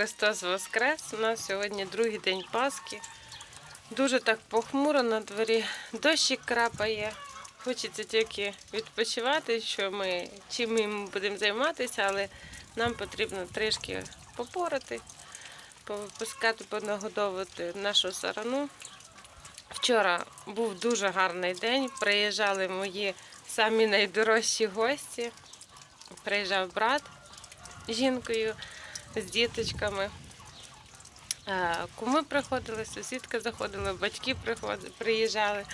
Христос Воскрес! У нас сьогодні другий день Пасхи. Дуже так похмуро на дворі. Дощик крапає. Хочеться тільки відпочивати, що ми, чим ми будемо займатися, але нам потрібно трішки попорати, повипускати, понагодовувати нашу сарану. Вчора був дуже гарний день. Приїжджали мої самі найдорожчі гості. Приїжджав брат з жінкою, з діточками. Е, Куми приходили, сусідка заходила, батьки приїжджали.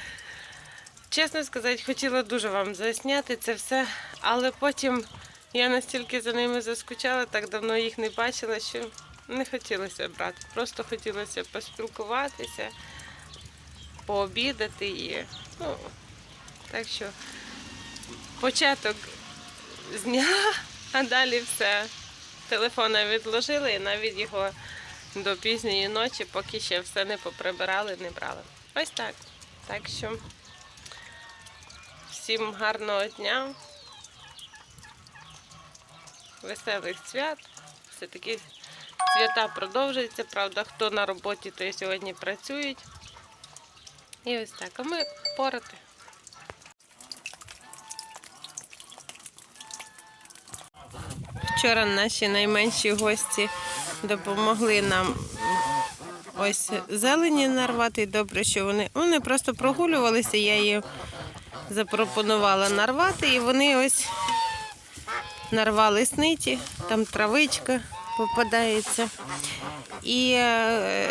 Чесно сказати, хотіла дуже вам засняти це все, але потім я настільки за ними заскучала, так давно їх не бачила, що не хотілося брати. Просто хотілося поспілкуватися, пообідати і ну, так що початок зняла, а далі все. Телефона відложила і навіть його до пізньої ночі, поки ще все не поприбирали, не брали. Ось так. Так що всім гарного дня, веселих свят. Все-таки свята продовжуються. Правда, хто на роботі, той сьогодні працюють. І ось так. А ми порати. Вчора наші найменші гості допомогли нам ось зелені нарвати. Добре, що вони, вони просто прогулювалися, я їм запропонувала нарвати, і вони ось нарвали сниті, там травичка попадається. І е,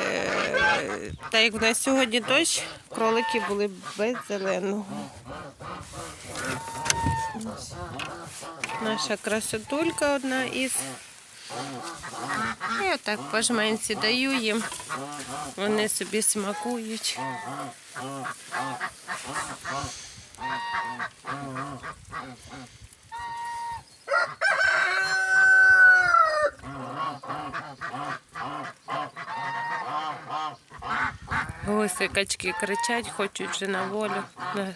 так як в нас сьогодні дощ, кролики були без зеленого. Наша красотулька одна із. Я так по жменці даю їм. Вони собі смакують. Гуси качки кричать, хочуть вже на волю, на,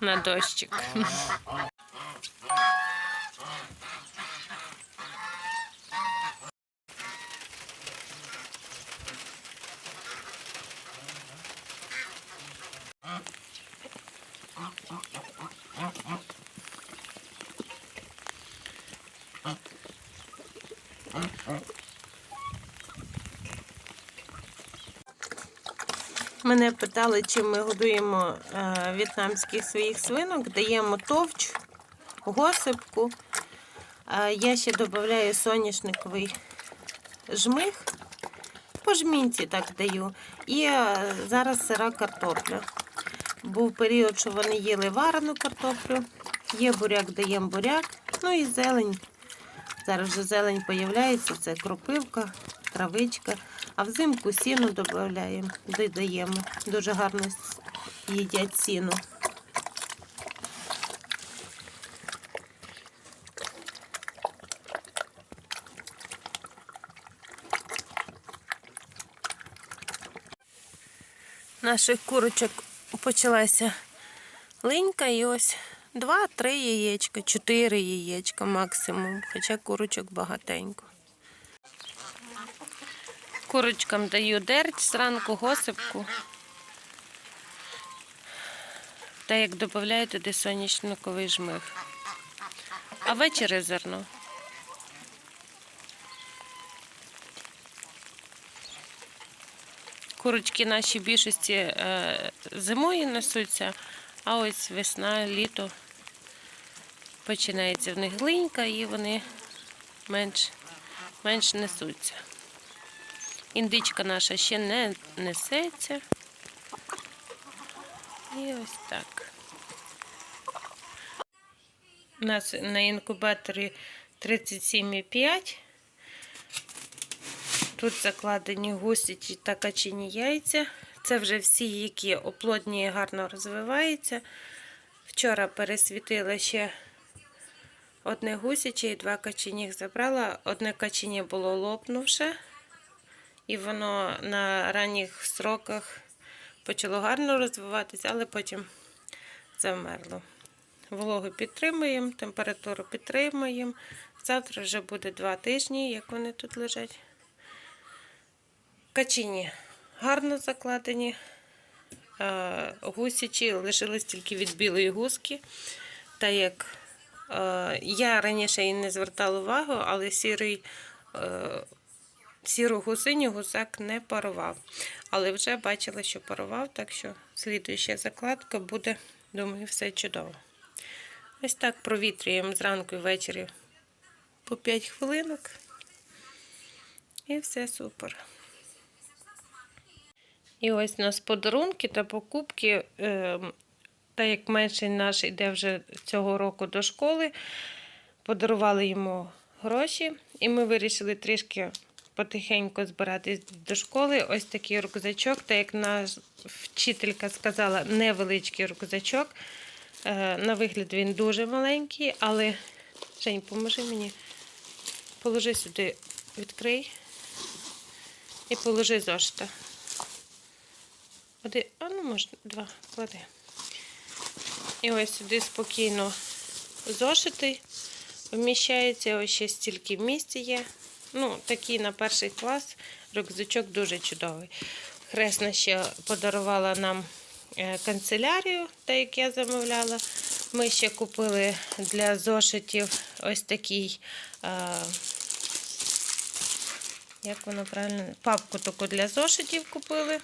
на дощик. Мене питали, чим ми годуємо е, в'єтнамських своїх свинок. Даємо товч, госипку. Е, я ще додаю соняшниковий жмих. По жмінці так даю. І е, зараз сира картопля. Був період, що вони їли варену картоплю. Є буряк, даємо буряк. Ну і зелень. Зараз вже зелень появляється, це кропивка, травичка. А взимку сіно додаємо, додаємо. Дуже гарно їдять сіно. Наших курочок почалася линька і ось два-три яєчка, чотири яєчка максимум, хоча курочок багатенько. Курочкам даю дерть, зранку госипку. Та як додаю туди соняшниковий жмих. А ввечері зерно. Курочки наші більшості е, зимою несуться, а ось весна, літо починається в них глинька і вони менш, менш несуться. Індичка наша ще не несеться. І ось так. У нас на інкубаторі 37,5. Тут закладені гусячі та качені яйця. Це вже всі, які оплодні і гарно розвиваються. Вчора пересвітила ще одне гусяче і два каченіх забрала. Одне каченя було лопнувше. І воно на ранніх сроках почало гарно розвиватися, але потім завмерло. Вологу підтримуємо, температуру підтримуємо. Завтра вже буде два тижні, як вони тут лежать. Качині гарно закладені. Е, Гусячі лишились тільки від білої гуски. Та як я раніше і не звертала увагу, але сірий, е, сіру гусиню гусак не парував. Але вже бачила, що парував, так що слідуюча закладка буде, думаю, все чудово. Ось так провітрюємо зранку і ввечері по 5 хвилинок. І все супер. І ось у нас подарунки та покупки. Е, та як менший наш йде вже цього року до школи, подарували йому гроші, і ми вирішили трішки потихеньку збиратись до школи. Ось такий рюкзачок, та як наша вчителька сказала, невеличкий рюкзачок. Е, на вигляд він дуже маленький, але Жень, поможи мені. Положи сюди, відкрий і положи зошита. Один, а ну може, два, клади. І ось сюди спокійно зошити вміщається, ось ще стільки місця є. Ну, такий на перший клас рюкзачок дуже чудовий. Хресна ще подарувала нам е, канцелярію, та як я замовляла. Ми ще купили для зошитів ось такий, е, як воно правильно, папку таку для зошитів купили.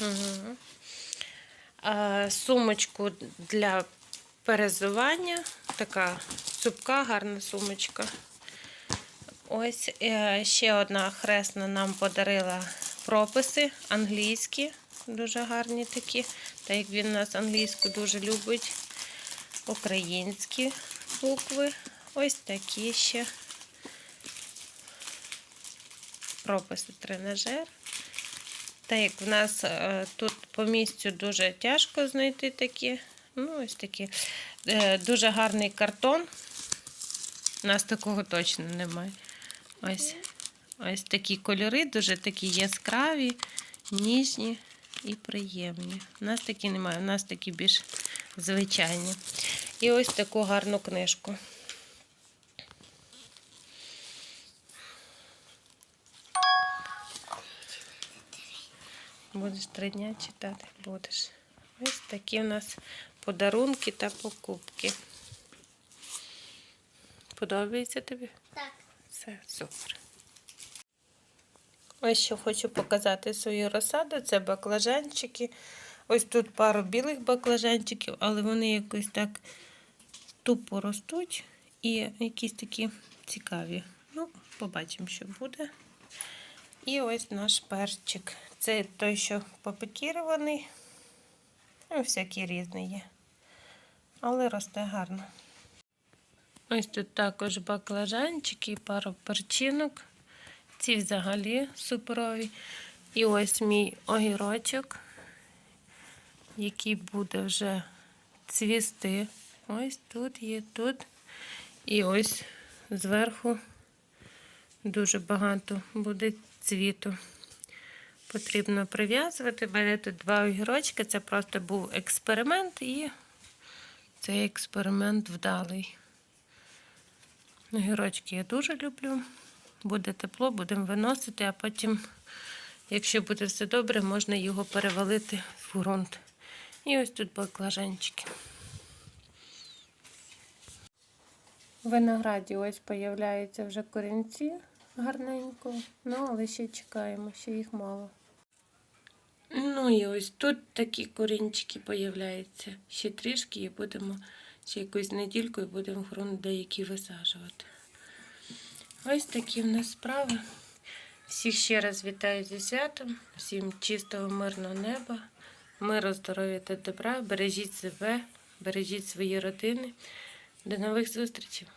Угу. Е, Сумочку для перезування. Така цупка, гарна сумочка. Ось е, ще одна хресна нам подарила прописи англійські, дуже гарні такі. Так як він нас англійську дуже любить. Українські букви. Ось такі ще. Прописи тренажер. Так як в нас е, тут по місцю дуже тяжко знайти такі. Ну, ось такі. Е, Дуже гарний картон. У нас такого точно немає. Ось, ось такі кольори, дуже такі яскраві, ніжні і приємні. У нас такі немає, у нас такі більш звичайні. І ось таку гарну книжку. Будеш три дня читати, будеш. Ось такі у нас подарунки та покупки. Подобається тобі? Так. Все, супер. Ось що хочу показати свою розсаду. Це баклажанчики. Ось тут пару білих баклажанчиків, але вони якось так тупо ростуть і якісь такі цікаві. Ну, побачимо, що буде. І ось наш перчик. Це той, що попекірований. Ну, всякий різний є. Але росте гарно. Ось тут також баклажанчики, пару перчинок. Ці взагалі суперові. І ось мій огірочок, який буде вже цвісти. Ось тут є тут. І ось зверху дуже багато буде цвіту. Потрібно прив'язувати. У мене тут два огірочки. Це просто був експеримент, і цей експеримент вдалий. Огірочки я дуже люблю. Буде тепло, будемо виносити, а потім, якщо буде все добре, можна його перевалити в ґрунт. І ось тут баклажанчики. В винограді ось появляються вже корінці гарненько, ну але ще чекаємо, ще їх мало. Ну і ось тут такі корінчики появляються. Ще трішки і будемо ще якусь недільку і будемо в ґрунт деякі висаджувати. Ось такі в нас справи. Всіх ще раз вітаю зі святом, всім чистого, мирного неба, миру, здоров'я та добра. Бережіть себе, бережіть свої родини. До нових зустрічей!